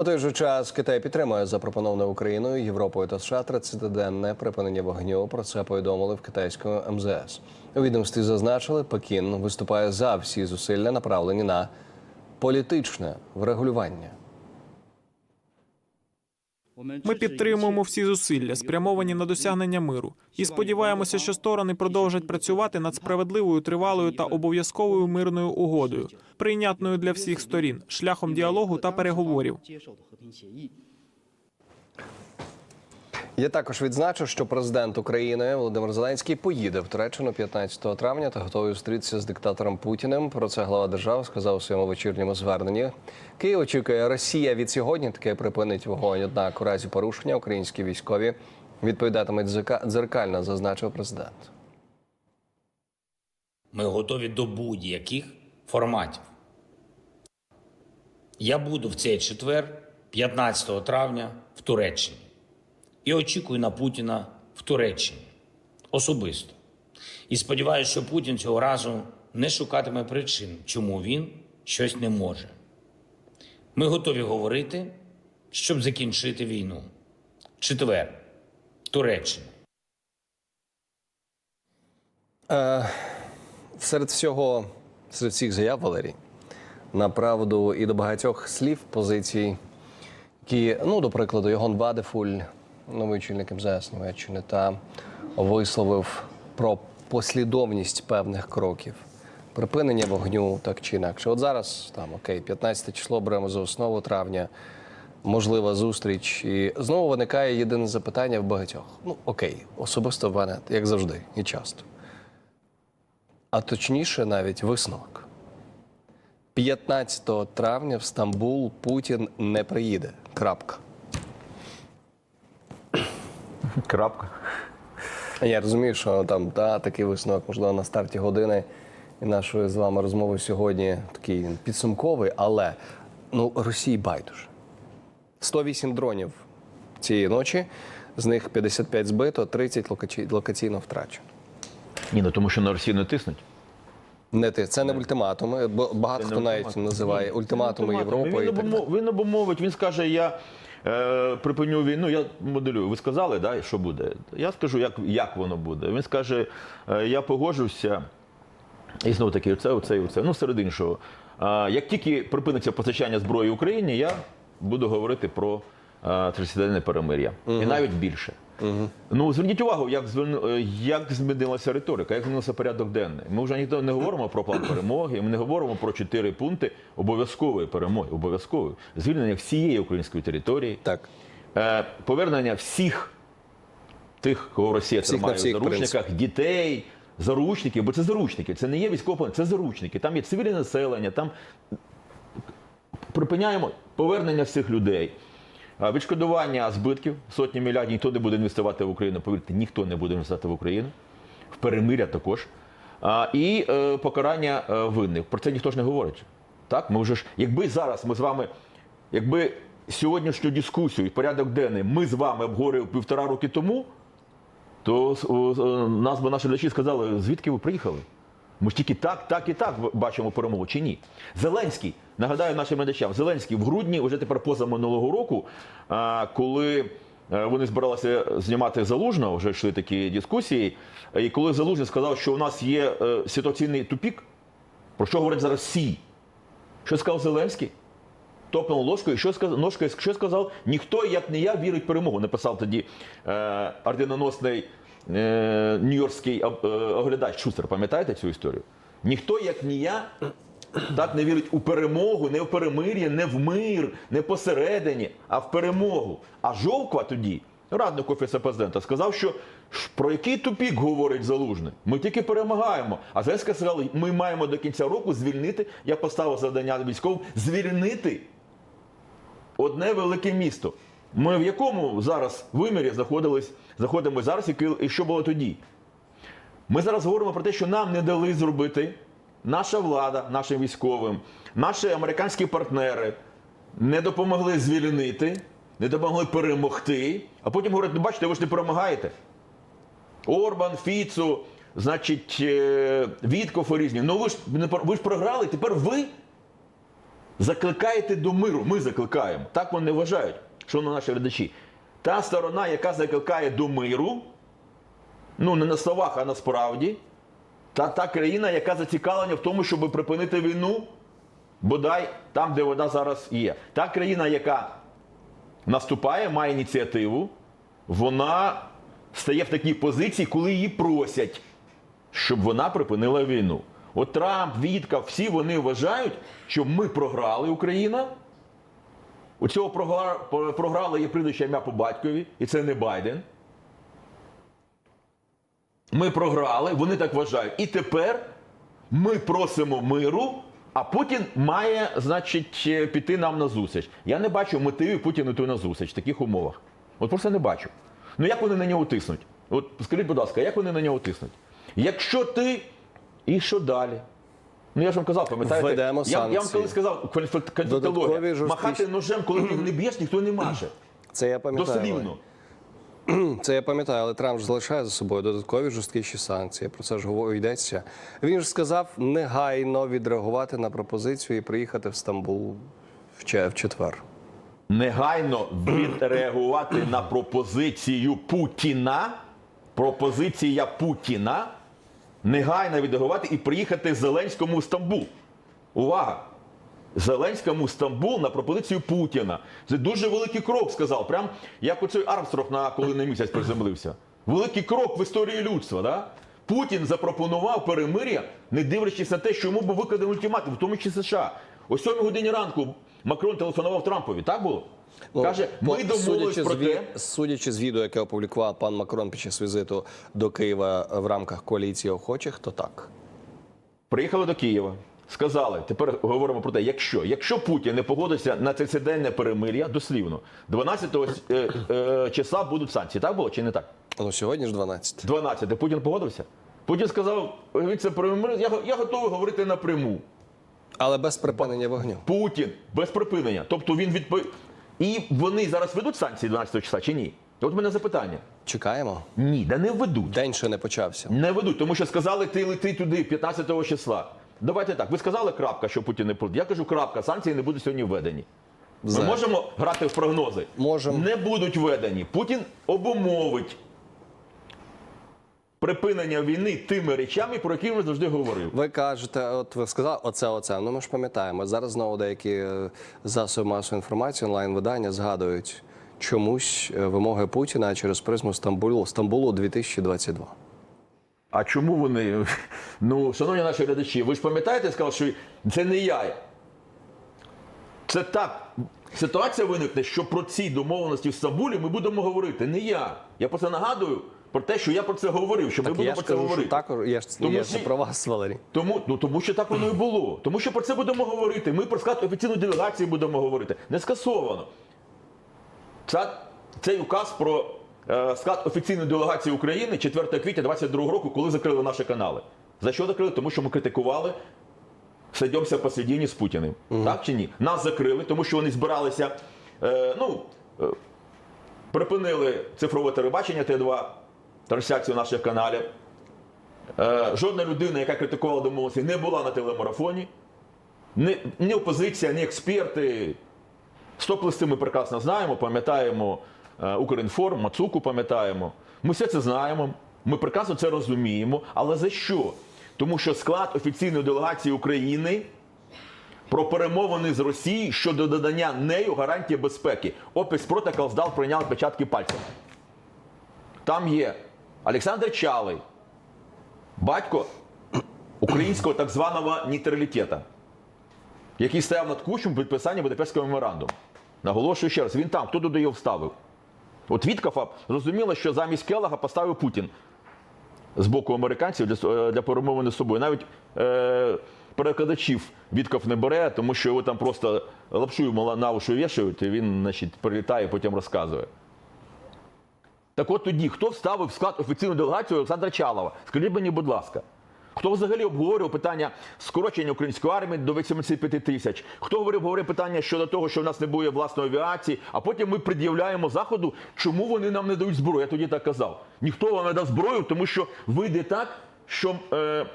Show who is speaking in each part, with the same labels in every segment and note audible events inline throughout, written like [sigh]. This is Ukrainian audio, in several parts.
Speaker 1: У той же час Китай підтримує запропоноване Україною, Європою та США 30-денне припинення вогню. Про це повідомили в китайському МЗС. У відомстві зазначили, Пекін виступає за всі зусилля, направлені на політичне врегулювання.
Speaker 2: Ми підтримуємо всі зусилля, спрямовані на досягнення миру, і сподіваємося, що сторони продовжать працювати над справедливою, тривалою та обов'язковою мирною угодою, прийнятною для всіх сторін, шляхом діалогу та переговорів.
Speaker 1: Я також відзначу, що президент України Володимир Зеленський поїде в Туреччину 15 травня та готовий зустрітися з диктатором Путіним. Про це глава держави сказав у своєму вечірньому зверненні. Київ очікує Росія від сьогодні таке припинить вогонь. Однак у разі порушення українські військові відповідатимуть дзеркально, зазначив президент.
Speaker 3: Ми готові до будь-яких форматів. Я буду в цей четвер, 15 травня, в Туреччині і очікую на Путіна в Туреччині особисто. І сподіваюся, що Путін цього разу не шукатиме причин, чому він щось не може. Ми готові говорити, щоб закінчити війну. Четвер, Туреччина.
Speaker 1: Серед всього, серед всіх заяв Валерій, направду і до багатьох слів, позицій, які, ну, до прикладу, Йогон Бадефуль, новий очільник МЗС Німеччини, та висловив про послідовність певних кроків. Припинення вогню так чи інакше. От зараз там окей, 15 число беремо за основу травня, можлива зустріч. І знову виникає єдине запитання в багатьох. Ну окей, особисто в мене, як завжди, і часто а точніше навіть висновок. 15 травня в Стамбул Путін не приїде. Крапка.
Speaker 4: Крапка.
Speaker 1: Я розумію, що там та, такий висновок, можливо, на старті години і нашої з вами розмови сьогодні такий підсумковий, але ну, Росії байдуже. 108 дронів цієї ночі, з них 55 збито, 30 локачі- локаційно втрачено.
Speaker 4: Ні, ну тому що на Росію не тиснуть.
Speaker 1: Не ти, це не ультиматуми, бо багато хто навіть називає ультиматуми Європи.
Speaker 4: Він,
Speaker 1: і так
Speaker 4: він обумовить, він скаже, я е, припиню війну, я моделюю. Ви сказали, да, що буде? Я скажу, як, як воно буде. Він скаже, е, я погоджуся. І знову таки, оце, оце, оце. Ну, серед іншого. Е, як тільки припиниться постачання зброї Україні, я буду говорити про е, 30-денне перемир'я. І навіть більше. Ну, зверніть увагу, як, зверну- е, як змінилася риторика, як змінився порядок денний. Ми вже ніхто не говоримо про план перемоги, ми не говоримо про чотири пункти обов'язкової перемоги, обов'язкової звільнення всієї української території,
Speaker 1: Так.
Speaker 4: е, повернення всіх тих, кого Росія
Speaker 1: Всіх
Speaker 4: тримає в
Speaker 1: всіх, в
Speaker 4: заручниках, дітей, заручників, бо це заручники, це не є військово, це заручники. Там є цивільне населення, там припиняємо повернення всіх людей. Відшкодування збитків сотні мільярдів ніхто не буде інвестувати в Україну. Повірте, ніхто не буде інвестувати в Україну. В перемиря також. І е, покарання е, винних. Про це ніхто ж не говорить. Так, ми вже ж, якби зараз ми з вами, якби сьогоднішню дискусію і порядок денний ми з вами обговорили півтора роки тому, то о, нас би наші глядачі сказали, звідки ви приїхали? Ми ж тільки так, так і так бачимо перемогу чи ні? Зеленський, нагадаю нашим глядачам, Зеленський в грудні, вже тепер поза минулого року, коли е, вони збиралися знімати залужного, вже йшли такі дискусії. І коли залужний сказав, що у нас є е, ситуаційний тупік, про що говорять зараз всі? Що сказав Зеленський? Топнув ложкою, що сказав, ножкою, що сказав? Ніхто, як не я, вірить в перемогу. Написав тоді е, орденоносний нью-йоркський е, оглядач Шустер. Пам'ятаєте цю історію? Ніхто, як не я, так не вірить у перемогу, не в перемир'я, не в мир, не посередині, а в перемогу. А Жовква тоді, радник офісу президента, сказав, що про який тупік говорить залужний? Ми тільки перемагаємо. А Зеленський сказав, ми маємо до кінця року звільнити. Я поставив завдання військовим звільнити одне велике місто. Ми в якому зараз вимірі знаходимося зараз, і що було тоді? Ми зараз говоримо про те, що нам не дали зробити наша влада, нашим військовим, наші американські партнери не допомогли звільнити, не допомогли перемогти, а потім говорять, ну бачите, ви ж не перемагаєте. Орбан, Фіцу, значить, е, Вітков і різні. Ну ви ж, ви ж програли, тепер ви закликаєте до миру. Ми закликаємо. Так вони вважають, на наші глядачі. Та сторона, яка закликає до миру, ну не на словах, а насправді, та та країна, яка зацікавлена в тому, щоб припинити війну, бодай там, де вона зараз є. Та країна, яка наступає, має ініціативу, вона стає в такій позиції, коли її просять, щоб вона припинила війну. От Трамп, Віткав, всі вони вважають, що ми програли Україна. У цього програ- програли є прізвище ім'я по батькові, і це не Байден. Ми програли, вони так вважають. І тепер ми просимо миру, а Путін має, значить, е, піти нам на зустріч. Я не бачу мотивів Путіну йти на зустріч в таких умовах. От просто не бачу. Ну як вони на нього тиснуть? От скажіть, будь ласка, як вони на нього тиснуть? Якщо ти. І що далі? Ну я ж вам казав, пам'ятаєте?
Speaker 1: Введемо
Speaker 4: я, я вам
Speaker 1: санкції.
Speaker 4: коли сказав,
Speaker 1: Додаткові
Speaker 4: конфліктологія. Махати ножем, коли ти не б'єш, ніхто не маже. [clears throat]
Speaker 1: Це я пам'ятаю.
Speaker 4: Дослівно. [clears throat]
Speaker 1: Це я пам'ятаю, але Трамп ж залишає за собою додаткові жорсткіші санкції. Про це ж говор- йдеться. Він ж сказав негайно відреагувати на пропозицію і приїхати в Стамбул в че- в четвер.
Speaker 4: негайно відреагувати на пропозицію Путіна. Пропозиція Путіна. Негайно відреагувати і приїхати Зеленському в Стамбул. Увага! Зеленському Стамбул на пропозицію Путіна. Це дуже великий крок, сказав. Прям як оцей Армстронг на коли на місяць приземлився. Великий крок в історії людства. Да? Путін запропонував перемир'я, не дивлячись на те, що йому був викладений ультиматум, в тому числі США. О 7 годині ранку Макрон телефонував Трампові. Так було? Каже,
Speaker 1: Ну,
Speaker 4: ми домовились
Speaker 1: судячи
Speaker 4: про
Speaker 1: ві-
Speaker 4: те.
Speaker 1: Судячи з відео, яке опублікував пан Макрон під час візиту до Києва в рамках коаліції охочих, то так.
Speaker 4: Приїхали до Києва. Сказали, тепер говоримо про те, якщо якщо Путін не погодиться на 30-денне перемир'я, дослівно, 12 е, е, числа будуть санкції. Так було чи не так?
Speaker 1: Ну сьогодні ж 12.
Speaker 4: 12. Путін погодився? Путін сказав, «Ви це перемир'я, я, я готовий говорити напряму.
Speaker 1: Але без припинення вогню.
Speaker 4: Путін без припинення. Тобто він відпо... І вони зараз ведуть санкції 12 числа чи ні? От у мене запитання.
Speaker 1: Чекаємо.
Speaker 4: Ні, да не ведуть.
Speaker 1: День ще не почався.
Speaker 4: Не ведуть, тому що сказали, ти лети туди 15 числа. Давайте так. Ви сказали крапка, що Путін не буде. Я кажу, крапка, санкції не будуть сьогодні введені. Ми
Speaker 1: Зе.
Speaker 4: можемо грати в прогнози?
Speaker 1: Можемо.
Speaker 4: Не будуть введені. Путін обумовить припинення війни тими речами, про які він завжди говорив.
Speaker 1: Ви кажете, от ви сказали оце, оце. Ну ми ж пам'ятаємо. Зараз знову деякі е, засоби масової інформації, онлайн-видання згадують чомусь е, вимоги Путіна через призму Стамбулу Стамбулу 2022.
Speaker 4: А чому вони? Ну, шановні наші глядачі, ви ж пам'ятаєте, я сказав, що це не я. Це так. Ситуація виникне, що про ці домовленості в Стамбулі ми будемо говорити. Не я. Я просто нагадую про те, що я про це говорив, що ми будемо про це
Speaker 1: кажу,
Speaker 4: говорити.
Speaker 1: що також я ж
Speaker 4: Тому
Speaker 1: я
Speaker 4: всі-
Speaker 1: про вас, Валерій.
Speaker 4: Тому, ну, тому що так воно і було. Тому що про це будемо говорити. Ми про склад офіційної делегації будемо говорити. Не скасовано. Ця, цей указ про е, склад офіційної делегації України 4 квітня 2022 року, коли закрили наші канали. За що закрили? Тому що ми критикували сойдемося посередині з Путіним. Так чи ні? Нас закрили, тому що вони збиралися. Е, ну, е, припинили цифрове телебачення Т2, трансляцію наших каналів. Е, жодна людина, яка критикувала домовленості, не була на телемарафоні. Ні, опозиція, ні експерти. Стоп-листи ми прекрасно знаємо, пам'ятаємо е, Укрінформ, Мацуку пам'ятаємо. Ми все це знаємо, ми прекрасно це розуміємо. Але за що? Тому що склад офіційної делегації України про перемовини з Росією щодо додання нею гарантії безпеки. Опіс протокол здав, прийняв печатки пальців. Там є Олександр Чалий, батько українського так званого нейтралітету, який стояв над кучем підписання Будапештського меморандуму. Наголошую ще раз, він там, хто туди його вставив. От Віткафа зрозуміло, що замість Келлага поставив Путін з боку американців для, е, для перемовини з собою. Навіть е, перекладачів Віткаф не бере, тому що його там просто лапшую на уші вішають, і він значить, прилітає, потім розказує. Так от тоді, хто вставив в склад офіційну делегацію Олександра Чалова? Скажіть мені, будь ласка. Хто взагалі обговорював питання скорочення української армії до 85 тисяч? Хто говорив, говорив питання щодо того, що в нас не буде власної авіації, а потім ми пред'являємо заходу, чому вони нам не дають зброю? Я тоді так казав. Ніхто вам не дасть зброю, тому що вийде так, що е,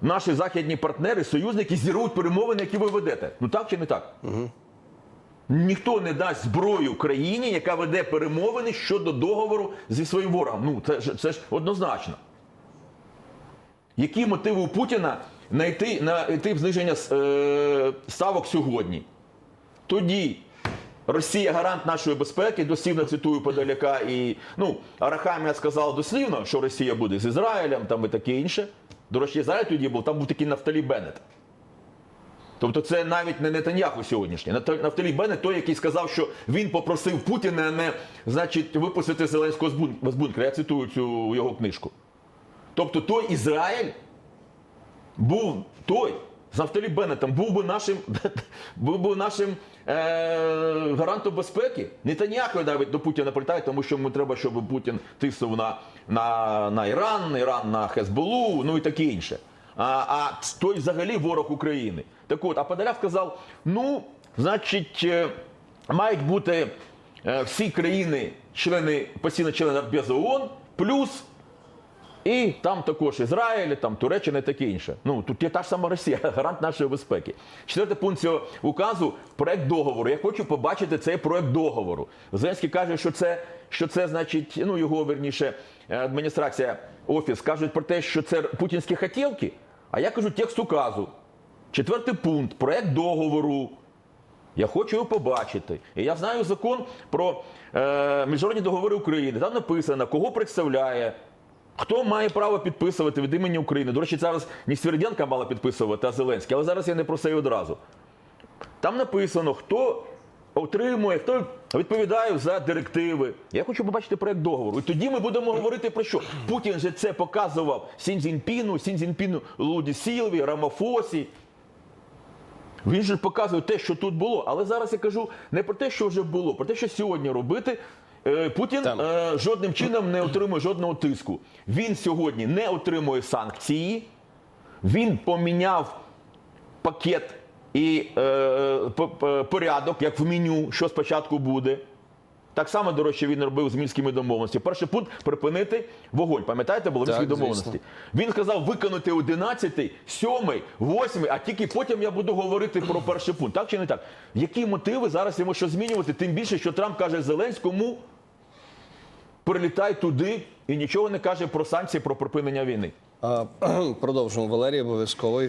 Speaker 4: наші західні партнери, союзники зірвуть перемовини, які ви ведете. Ну так чи не так? Ніхто не дасть зброю країні, яка веде перемовини щодо договору зі своїм ворогом. Ну це ж це ж однозначно. Які мотиви у Путіна знайти на йти в зниження е, ставок сьогодні? Тоді Росія гарант нашої безпеки, дослівно цитую подаляка, і ну Арахамія сказав дослівно, що Росія буде з Ізраїлем там і таке інше. До речі, Ізраїль тоді був, там був такий Нафталі Беннет. Тобто це навіть не Нетаньяху сьогоднішній. Нафталі Беннет той, який сказав, що він попросив Путіна не значить, випустити Зеленського з бун- з бункера. Я цитую цю його книжку. Тобто той Ізраїль був той з Нафталі Беннетом, був би нашим, [laughs] був би нашим е, гарантом безпеки. Нетаньяху навіть до Путіна прилітає, тому що йому треба, щоб Путін тиснув на, на, на Іран, Іран на Хезболу, ну і таке інше. А, а той взагалі ворог України. Так от, а Подоляк сказав: ну, значить, е, мають бути е, всі країни, члени, постійно члени Радбезу ООН, плюс і там також Ізраїль, там Туреччина і таке інше. Ну тут є та ж сама Росія, [laughs] гарант нашої безпеки. Четвертий пункт цього указу проект договору. Я хочу побачити цей проект договору. Зеленський каже, що це, що це значить, ну його верніше е, адміністрація, офіс кажуть про те, що це путінські хотілки. А я кажу текст указу. Четвертий пункт проект договору. Я хочу його побачити. І я знаю закон про е, міжнародні договори України. Там написано, кого представляє, хто має право підписувати від імені України. До речі, зараз не Сверденка мала підписувати, а Зеленський, але зараз я не про це одразу. Там написано, хто отримує, хто відповідає за директиви. Я хочу побачити проект договору. І тоді ми будемо говорити про що. Путін же це показував Сінзінпіну, Сінзінпіну Луді Сілві, Рамафосі. Він же показує те, що тут було. Але зараз я кажу не про те, що вже було, про те, що сьогодні робити. Е, Путін
Speaker 1: Там.
Speaker 4: е, жодним чином не отримує жодного тиску. Він сьогодні не отримує санкції. Він поміняв пакет і е, п- порядок, як в меню, що спочатку буде. Так само, до речі, він робив з мінськими домовленостями. Перший пункт припинити вогонь. Пам'ятаєте, було мінські домовленості. Він сказав виконати 11, 7, 8, а тільки потім я буду говорити про перший пункт. Так чи не так? Які мотиви зараз йому що змінювати? Тим більше, що Трамп каже Зеленському, прилітай туди і нічого не каже про санкції, про припинення війни. [clears throat]
Speaker 1: Продовжимо Валерій обов'язково.